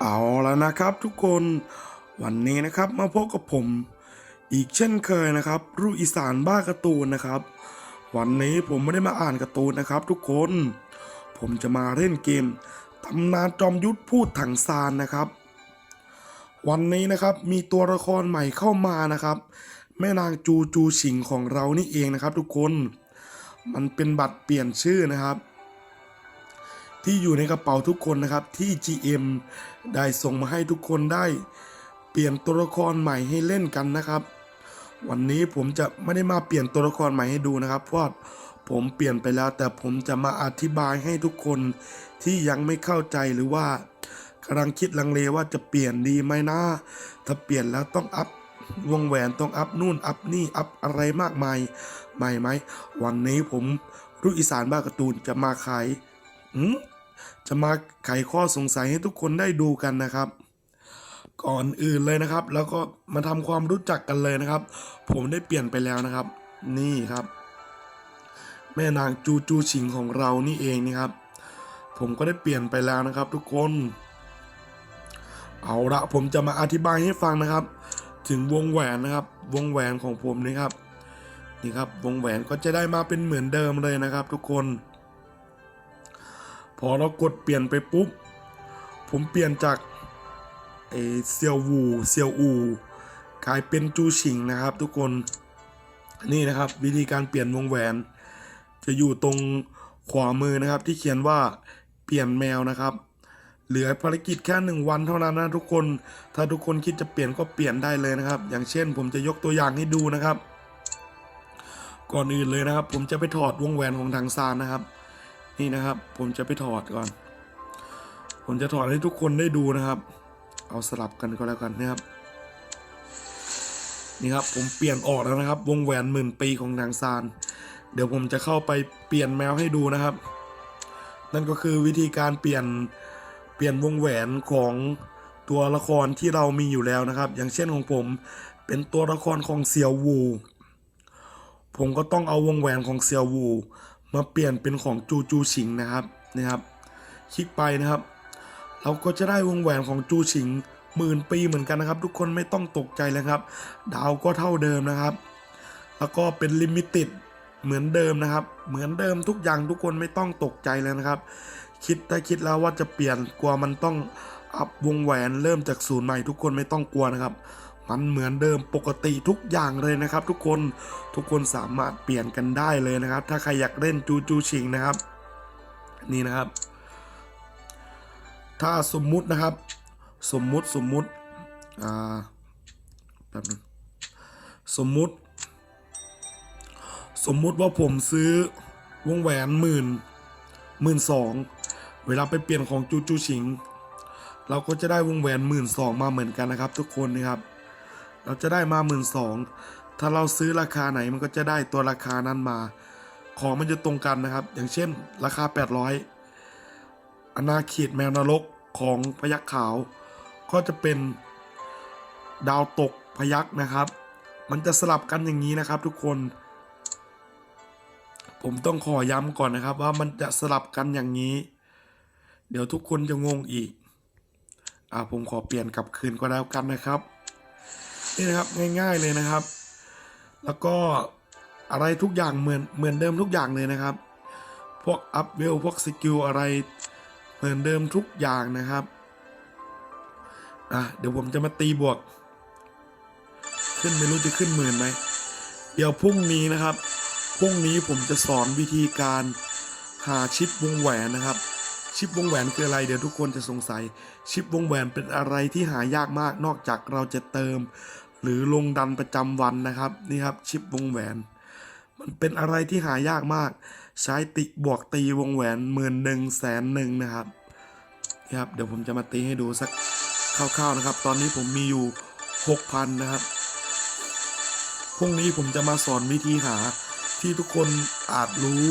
เอาแล้วนะครับทุกคนวันนี้นะครับมาพบกับผม อีกเช่นเคยนะครับ รูอีสานบ้าการ์ตูนนะครับ วันนี้ผมไม่ได้มาอ่านการ์ตูนนะครับ ทุกคน ผมจะมาเล่นเกมตำนานจอมยุทธพูดถังซานนะครับ วันนี้นะครับมีตัวละครใหม่เข้ามานะครับ แม่นางจูจูฉิงของเรานี่เองนะครับ ทุกคน มันเป็นบัตรเปลี่ยนชื่อนะครับ ที่อยู่ในกระเป๋าทุกคนนะครับที่ GM ได้ส่งมาให้ทุกคนได้ เปลี่ยนตัวละครใหม่ให้เล่นกันนะครับ วันนี้ผมจะไม่ได้มาเปลี่ยนตัวละครใหม่ให้ดูนะครับเพราะผมเปลี่ยนไปแล้วแต่ผมจะมาอธิบายให้ทุกคนที่ยังไม่เข้าใจหรือว่ากำลังคิดลังเลว่าจะเปลี่ยนดีไหมนะถ้าเปลี่ยนแล้วต้องอัพวงแหวนต้องอัพนู่นอัพนี่อัพอะไรมากมายใหม่ไหมวันนี้ผมรุ่อีสานบ้าการ์ตูนจะมาขายอืม จะมาไขข้อสงสัยให้ทุกคนได้ดูกันนะครับ ก่อนอื่นเลยนะครับ แล้วก็มาทำความรู้จักกันเลยนะครับ ผมได้เปลี่ยนไปแล้วนะครับ นี่ครับ แม่นางจูจูชิงของเรานี่เองนี่ครับ ผมก็ได้เปลี่ยนไปแล้วนะครับ ทุกคน เอาละผมจะมาอธิบายให้ฟังนะครับ ถึงวงแหวนนะครับ วงแหวนของผมนี่ครับนี่ครับวงแหวนก็จะได้มาเป็นเหมือนเดิมเลยนะครับ ทุกคน พอเรากดเปลี่ยนไปปุ๊บ ผมเปลี่ยนจากเออเซียววูเซียวอูกลายเป็นจูชิงนะครับ ทุกคนนี่นะครับ วิธีการเปลี่ยนวงแหวน จะอยู่ตรงขวามือนะครับ ที่เขียนว่าเปลี่ยนแมวนะครับ เหลือภารกิจแค่หนึ่งวันเท่านั้นนะทุกคน ถ้าทุกคนคิดจะเปลี่ยนก็เปลี่ยนได้เลยนะครับ อย่างเช่น ผมจะยกตัวอย่างให้ดูนะครับ ก่อนอื่นเลยนะครับ ผมจะไปถอดวงแหวนของทางซานนะครับ นี่นะครับ ผมจะไปถอดก่อน ผมจะถอดให้ทุกคนได้ดูนะครับ เอาสลับกันก็แล้วกันนะครับ นี่ครับผมเปลี่ยนออกแล้วนะครับ วงแหวนหมื่นปีของนางซาน เดี๋ยวผมจะเข้าไปเปลี่ยนแมวให้ดูนะครับ นั่นก็คือวิธีการเปลี่ยนเปลี่ยนวงแหวนของตัวละครที่เรามีอยู่แล้วนะครับ อย่างเช่นของผมเป็นตัวละครของเซียววู ผมก็ต้องเอาวงแหวนของเซียววู มาเปลี่ยนเป็นของจูจูฉิงนะครับนะครับ คลิกไปนะครับ เราก็จะได้วงแหวนของจูฉิงหมื่นปีเหมือนกันนะครับ ทุกคนไม่ต้องตกใจเลยครับ ดาวก็เท่าเดิมนะครับ แล้วก็เป็นลิมิต็ดเหมือนเดิมนะครับ เหมือนเดิมทุกอย่างทุกคนไม่ต้องตกใจเลยนะครับ คิดถ้าคิดแล้วว่าจะเปลี่ยนกลัวมันต้องอัพวงแหวนเริ่มจากศูนย์ใหม่ทุกคนไม่ต้องกลัวนะครับ มันเหมือนเดิมปกติทุกอย่างเลยนะครับ ทุกคนทุกคนสามารถเปลี่ยนกันได้เลยนะครับ ถ้าใครอยากเล่นจูจูชิงนะครับ นี่นะครับ ถ้าสมมุตินะครับ สมมุติสมมุติอ่าแป๊บนึงสมมุติ สมมุติว่าผมซื้อวงแหวนหมื่นหมื่นสองเวลาไปเปลี่ยนของจูจูชิง เราก็จะได้วงแหวนหมื่นสองมาเหมือนกันนะครับ ทุกคนนะครับ เราจะได้มาหมื่นสองถ้าเราซื้อราคาไหนมันก็จะได้ตัวราคานั้นมา ของมันจะตรงกันนะครับ อย่างเช่น ราคา 800อนาขีดแมวนรกของพยักขาว ก็จะเป็นดาวตกพยักนะครับ มันจะสลับกันอย่างนี้นะครับ ทุกคน ผมต้องขอย้ำก่อนนะครับ ว่ามันจะสลับกันอย่างนี้ เดี๋ยวทุกคนจะงงอีก อ่าผมขอเปลี่ยนกลับคืนก็แล้วกันนะครับ นี่นะครับง่าย ๆเลยนะครับ แล้วก็อะไรทุกอย่างเหมือนเหมือนเดิมทุกอย่างเลยนะครับ พวกอัพเวลพวกสกิลอะไรเหมือนเดิมทุกอย่างนะครับอะเดี๋ยวผมจะมาตีบวก ขึ้นไม่รู้จะขึ้นหมื่นไหมเดี๋ยวพรุ่งนี้นะครับพรุ่งนี้ผมจะสอนวิธีการหาชิปวงแหวนนะครับ ชิปวงแหวนคืออะไรเดี๋ยวทุกคนจะสงสัย ชิปวงแหวนเป็นอะไรที่หายากมากนอกจากเราจะเติม หรือลงดันประจำวันนะครับนี่ครับชิปวงแหวน มันเป็นอะไรที่หายากมาก ใช้ติบวกตีวงแหวนหมื่นหนึ่งแสนหนึ่งนะครับนี่ครับเดี๋ยวผมจะมาตีให้ดูสักคร่าวๆนะครับ ตอนนี้ผมมีอยู่หกพันนะครับพรุ่งนี้ผมจะมาสอนวิธีหาที่ทุกคนอาจรู้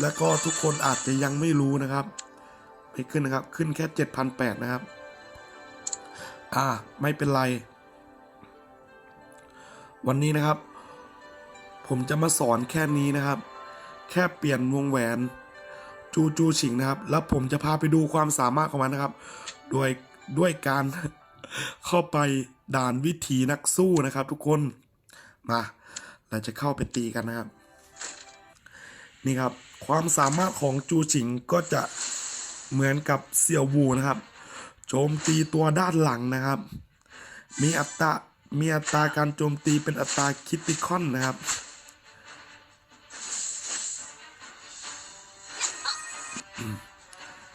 และก็ทุกคนอาจจะยังไม่รู้นะครับไม่ขึ้นนะครับ ขึ้นแค่เจ็ดพันแปดนะครับ อ่า ไม่เป็นไร วันนี้นะครับ ผมจะมาสอนแค่นี้นะครับ แค่เปลี่ยนวงแหวน จูจูฉิงนะครับ แล้วผมจะพาไปดูความสามารถของมันนะครับ โดยด้วยการเข้าไปด่านวิถีนักสู้นะครับ ทุกคนมาเราจะเข้าไปตีกันนะครับ นี่ครับ ความสามารถของจูฉิงก็จะเหมือนกับเสี่ยววูนะครับ โจมตีตัวด้านหลังนะครับ มีอัตรา มีอัตราการโจมตีเป็นอัตราคิติคอนนะครับ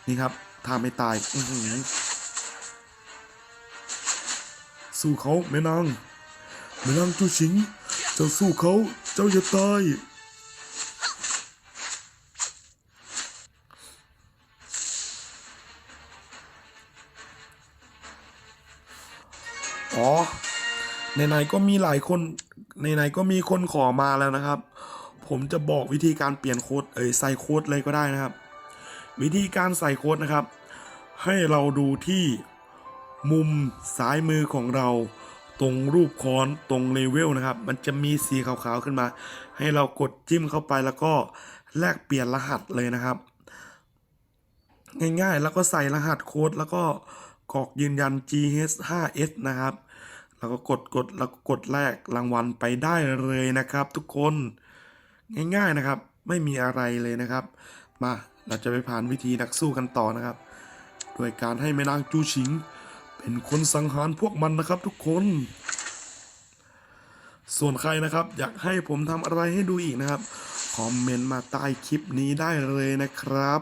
นี่ครับถ้าไม่ตายสู้เขาแม่นางแม่นางจูชิง เจ้าสู้เขาเจ้าอย่าตาย ในๆก็มีหลายคนในๆก็มีคนขอมาแล้วนะครับ ผมจะบอกวิธีการเปลี่ยนโค้ดเอ้ยใส่โค้ดเลยก็ได้นะครับ วิธีการใส่โค้ดนะครับ ให้เราดูที่มุมซ้ายมือของเรา ตรงรูปค้อนตรงเลเวลนะครับ มันจะมีสีขาวๆขึ้นมา ให้เรากดจิ้มเข้าไปแล้วก็แลกเปลี่ยนรหัสเลยนะครับ ง่ายๆแล้วก็ใส่รหัสโค้ดแล้วก็กรอกยืนยัน GH5S นะครับ แล้วก็กดกดแล้วก็กดแลกรางวัลไปได้เลยนะครับ ทุกคนง่ายๆนะครับ ไม่มีอะไรเลยนะครับ มาเราจะไปผ่านวิธีนักสู้กันต่อนะครับ โดยการให้แม่นางจูชิง เป็นคนสังหารพวกมันนะครับ ทุกคน ส่วนใครนะครับ อยากให้ผมทำอะไรให้ดูอีกนะครับคอมเมนต์มาใต้คลิปนี้ได้เลยนะครับ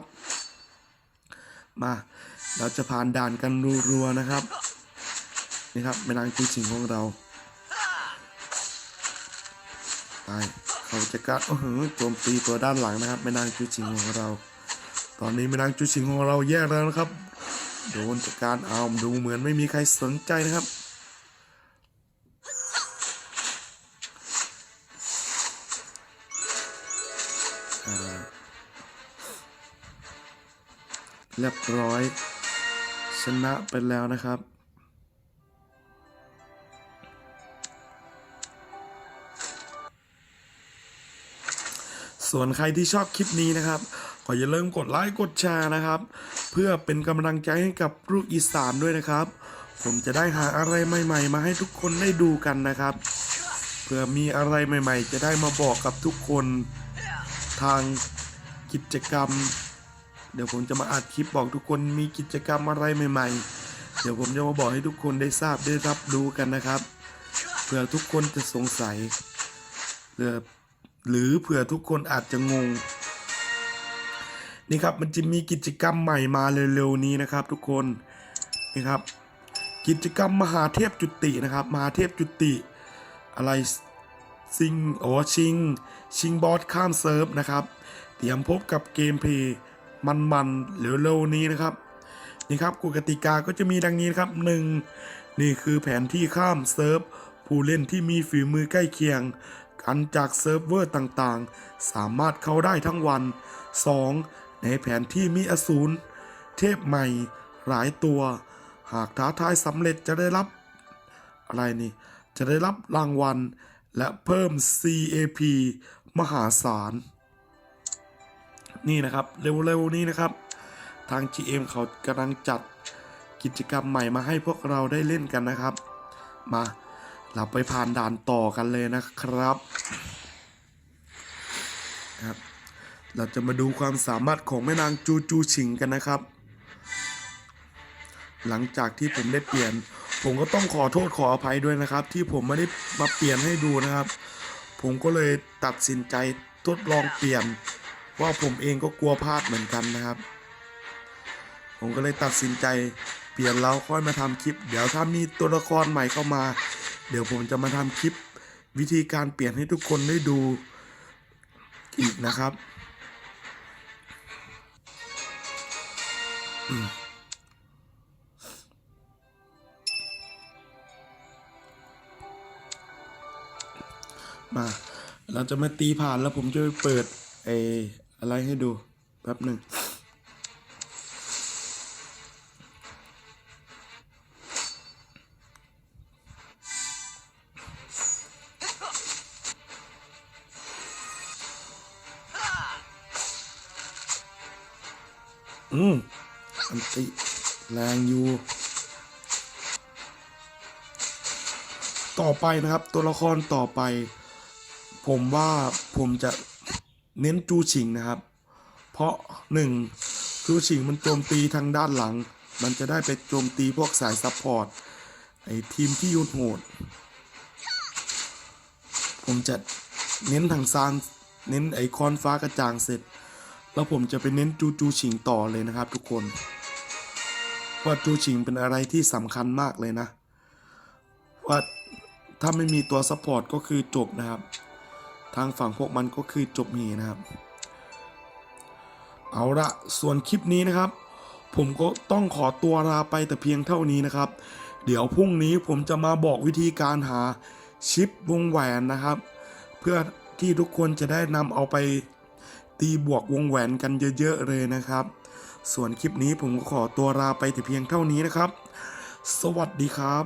มาเราจะผ่านด่านกันรัวๆนะครับ นี่ครับแม่นางจู่ชิงของเราไปเขาจะกัดโอ้โหโจมตีตัวด้านหลังนะครับแม่นางจูชิงของเรา ตอนนี้แม่นางจูชิงของเราแย่แล้วนะครับ โดนจากการเอาดูเหมือนไม่มีใครสนใจนะครับ เรียบร้อย ชนะไปแล้วนะครับ ส่วนใครที่ชอบคลิปนี้นะครับก็อย่าลืมกดไลค์กดแชร์นะครับ เพื่อเป็นกำลังใจให้กับลูกอีสานด้วยนะครับ ผมจะได้หาอะไรใหม่ ๆ มาให้ทุกคนได้ดูกันนะครับ เพื่อมีอะไรใหม่ ๆ จะได้มาบอกกับทุกคนทางกิจกรรม เดี๋ยวผมจะมาอัดคลิปบอกทุกคนมีกิจกรรมอะไรใหม่ ๆ เดี๋ยวผมจะมาบอกให้ทุกคนได้ทราบได้รับรู้กันนะครับเผื่อทุกคนจะสงสัยเผื่อ หรือเผื่อทุกคนอาจจะงง นี่ครับมันจะมีกิจกรรมใหม่มาเร็วๆนี้นะครับ ทุกคนนี่ครับ กิจกรรมมหาเทพจุตินะครับ มหาเทพจุติอะไรซิงโอชิง ชิงบอสข้ามเซิร์ฟนะครับ เตรียมพบกับเกมเพลย์มันๆเร็วๆนี้นะครับนี่ครับกฎกติกาก็จะมีดังนี้นครับ 1. นี่คือแผนที่ข้ามเซิร์ฟผู้เล่นที่มีฝีมือใกล้เคียง กันจากเซิร์ฟเวอร์ต่างๆ สามารถเข้าได้ทั้งวัน 2. ในแผนที่มีอสูรเทพใหม่ หลายตัว หากท้าทายสำเร็จจะได้รับ อะไรนี่ จะได้รับรางวัล และเพิ่ม CAP มหาศาล นี่นะครับ เร็วๆนี้นะครับ ทาง GM เขากำลังจัดกิจกรรมใหม่มาให้พวกเราได้เล่นกันนะครับ มา เราไปผ่านด่านต่อกันเลยนะครับครับ เราจะมาดูความสามารถของแม่นางจูจูชิงกันนะครับ หลังจากที่ผมได้เปลี่ยน ผมก็ต้องขอโทษขออภัยด้วยนะครับ ที่ผมไม่ได้มาเปลี่ยนให้ดูนะครับ ผมก็เลยตัดสินใจทดลองเปลี่ยน ว่าผมเองก็กลัวพลาดเหมือนกันนะครับ ผมก็เลยตัดสินใจเปลี่ยนแล้วค่อยมาทำคลิป เดี๋ยวถ้ามีตัวละครใหม่เข้ามา เดี๋ยวผมจะมาทำคลิปวิธีการเปลี่ยนให้ทุกคนได้ดูอีกนะครับ มา เราจะมาตีผ่านแล้วผมจะไปเปิดไอ้อะไรให้ดูแป๊บหนึ่ง อืมอันติแรงอยู่ ต่อไปนะครับ ตัวละครต่อไป ผมว่าผมจะเน้นจูชิงนะครับ เพราะหนึ่งจูชิงมันโจมตีทางด้านหลัง มันจะได้ไปโจมตีพวกสายซัพพอร์ตไอทีมที่ยุดโหด ผมจะเน้นทางซานเน้นไอคอนฟ้ากระจ่างเสร็จ แล้วผมจะไปเน้นจูจูชิงต่อเลยนะครับทุกคน ว่าจูชิงเป็นอะไรที่สำคัญมากเลยนะ ว่าถ้าไม่มีตัวซัพพอร์ตก็คือจบนะครับ ทางฝั่งพวกมันก็คือจบเฮนะครับ เอาละส่วนคลิปนี้นะครับ ผมก็ต้องขอตัวลาไปแต่เพียงเท่านี้นะครับ เดี๋ยวพรุ่งนี้ผมจะมาบอกวิธีการหาชิปวงแหวนนะครับ เพื่อที่ทุกคนจะได้นำเอาไป ตีบวกวงแหวนกันเยอะๆเลยนะครับ ส่วนคลิปนี้ผมก็ขอตัวลาไปแต่เพียงเท่านี้นะครับ สวัสดีครับ